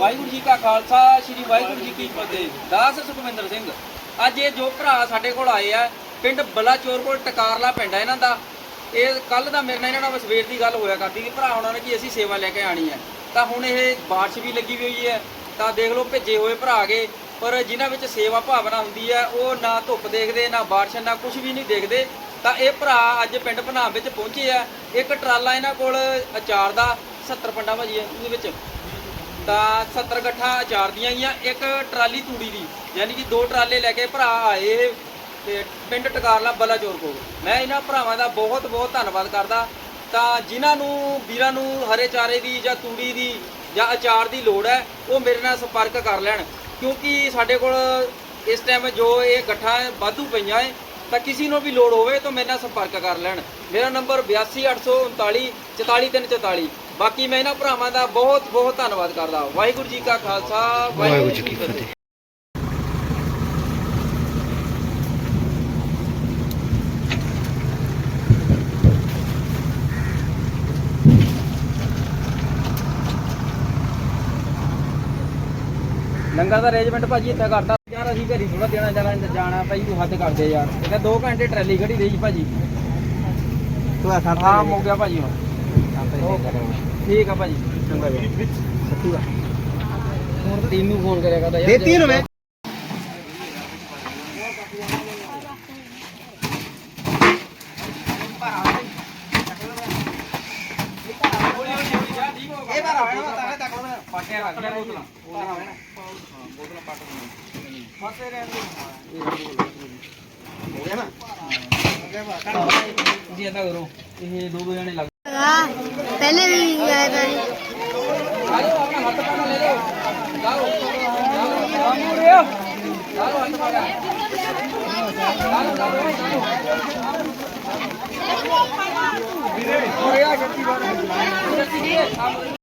ਵਾਹਿਗੁਰੂ ਜੀ ਕਾ ਖਾਲਸਾ, ਸ੍ਰੀ ਵਾਹਿਗੁਰੂ ਜੀ ਕੀ ਫਤਿਹ। ਦਾਸ ਸੁਖਵਿੰਦਰ ਸਿੰਘ, ਅੱਜ ਇਹ ਜੋ ਭਰਾ ਸਾਡੇ ਕੋਲ ਆਏ ਆ, ਪਿੰਡ ਬਲਾਚੋਰ ਕੋਲ ਟਕਾਰਲਾ ਪਿੰਡ ਹੈ ਇਹਨਾਂ ਦਾ। ਇਹ ਕੱਲ ਦਾ ਮੇਰੇ ਨਾਲ ਇਹਨਾਂ ਨਾਲ ਸਵੇਰ ਦੀ ਗੱਲ ਹੋਇਆ ਕਰਦੀ ਕਿ ਭਰਾ ਉਹਨਾਂ ਨੇ ਕਿ ਅਸੀਂ ਸੇਵਾ ਲੈ ਕੇ ਆਣੀ ਹੈ ਤਾਂ ਹੁਣ ਇਹ ਬਾਰਿਸ਼ ਵੀ ਲੱਗੀ ਹੋਈ ਹੈ ਤਾਂ ਦੇਖ ਲਓ ਭੇਜੇ ਹੋਏ ਭਰਾ ਗਏ ਪਰ ਜਿਨ੍ਹਾਂ ਵਿੱਚ ਸੇਵਾ ਭਾਵਨਾ ਹੁੰਦੀ ਹੈ ਉਹ ਨਾ ਧੁੱਪ ਦੇਖਦੇ, ਨਾ ਬਾਰਿਸ਼, ਨਾ ਕੁਝ ਵੀ ਨਹੀਂ ਦੇਖਦੇ। ਤਾਂ ਇਹ ਭਰਾ ਅੱਜ ਪਿੰਡ ਭਨਾਮ ਵਿੱਚ ਪਹੁੰਚੇ ਆ। ਇੱਕ ਟਰਾਲਾ ਇਹਨਾਂ ਕੋਲ ਅਚਾਰ ਦਾ 70 ਪੰਡਾ ਭਾਜੀ ਹੈ ਉਹਦੇ ਵਿੱਚ। ਤਾਂ 70 ਗੱਠਾਂ ਅਚਾਰ ਦੀਆਂ ਗਈਆਂ ਇੱਕ ਟਰਾਲੀ ਤੂੜੀ ਦੀ, ਯਾਨੀ ਕਿ ਦੋ ਟਰਾਲੇ ਲੈ ਕੇ ਭਰਾ ਆਏ ਤੇ ਪਿੰਡ ਟਕਾਰਲਾ ਬਲਾਚੌਰ ਕੋਲ। ਮੈਂ ਇਹਨਾਂ ਭਰਾਵਾਂ ਦਾ ਬਹੁਤ ਬਹੁਤ ਧੰਨਵਾਦ ਕਰਦਾ। ਤਾਂ ਜਿਨ੍ਹਾਂ ਨੂੰ, ਵੀਰਾਂ ਨੂੰ ਹਰੇ ਚਾਰੇ ਦੀ ਜਾਂ ਤੂੜੀ ਦੀ ਜਾਂ ਅਚਾਰ ਦੀ ਲੋੜ ਹੈ, ਉਹ ਮੇਰੇ ਨਾਲ ਸੰਪਰਕ ਕਰ ਲੈਣ। ਕਿਉਂਕਿ ਸਾਡੇ ਕੋਲ ਇਸ ਟਾਈਮ ਜੋ ਇਹ ਗੱਠਾਂ ਵਾਧੂ ਪਈਆਂ ਹੈ ਤਾਂ ਕਿਸੇ ਨੂੰ ਵੀ ਲੋੜ ਹੋਵੇ ਤਾਂ ਮੇਰੇ ਨਾਲ ਸੰਪਰਕ ਕਰ ਲੈਣ। ਮੇਰਾ ਨੰਬਰ 828339 44344 ਬਾਕੀ ਮੈਂ ਇਹਨਾਂ ਭਰਾਵਾਂ ਦਾ ਬਹੁਤ ਬਹੁਤ ਧੰਨਵਾਦ ਕਰਦਾ। ਵਾਹਿਗੁਰੂ ਜੀ ਕਾ ਖਾਲਸਾ ਵਾਹਿਗੁਰੂ ਜੀ ਕੀ ਫਤਿਹ। ਲੰਗਰ ਦਾ ਅਰੇਂਜਮੈਂਟ ਭਾਜੀ ਇੱਥੇ ਕਰਤਾ। ਯਾਰ ਅਸੀਂ ਘਰੀ ਥੋੜਾ ਦੇਣਾ ਜਾਣਾ ਜਾਣਾ ਭਾਈ ਤੂੰ ਹੱਦ ਕਰ ਦੇ ਯਾਰ। ਇਹ 2 ਘੰਟੇ ਟਰੈਲੀ ਖੜੀ ਰਹੀ ਭਾਜੀ। ਤੂੰ ਆ ਸਾਡਾ ਹਾਂ ਮੁੱਕ ਗਿਆ ਭਾਜੀ ਹੁਣ। ਠੀਕ ਆ ਭਾਜੀ। ਚੰਗਾ ਜੀ। ਸੱਤੂ ਆ। ਹੁਣ ਟੀਮ ਨੂੰ ਫੋਨ ਕਰਿਆ ਕਰਦਾ ਯਾਰ। ਦੇਤੀ ਨੂੰ ਮੈਂ। ਇਹ ਬਾਰ ਆਣਾ ਤਾਂ ਤੱਕ ਪਾਟਿਆ ਰੱਖ ਲਿਆ। ਬੋਤਲਾਂ ਬੋਤਲਾਂ ਪੱਟ ਫਸੇ ਰਹਿਣ ਹੋ ਗਿਆ ਨਾ ਤੁਸੀਂ ਏਦਾਂ ਕਰੋ। ਇਹ ਦੋ ਦੋ ਜਣੇ ਲੱਗ हाँ पहले भी गए थे ਆਜੋ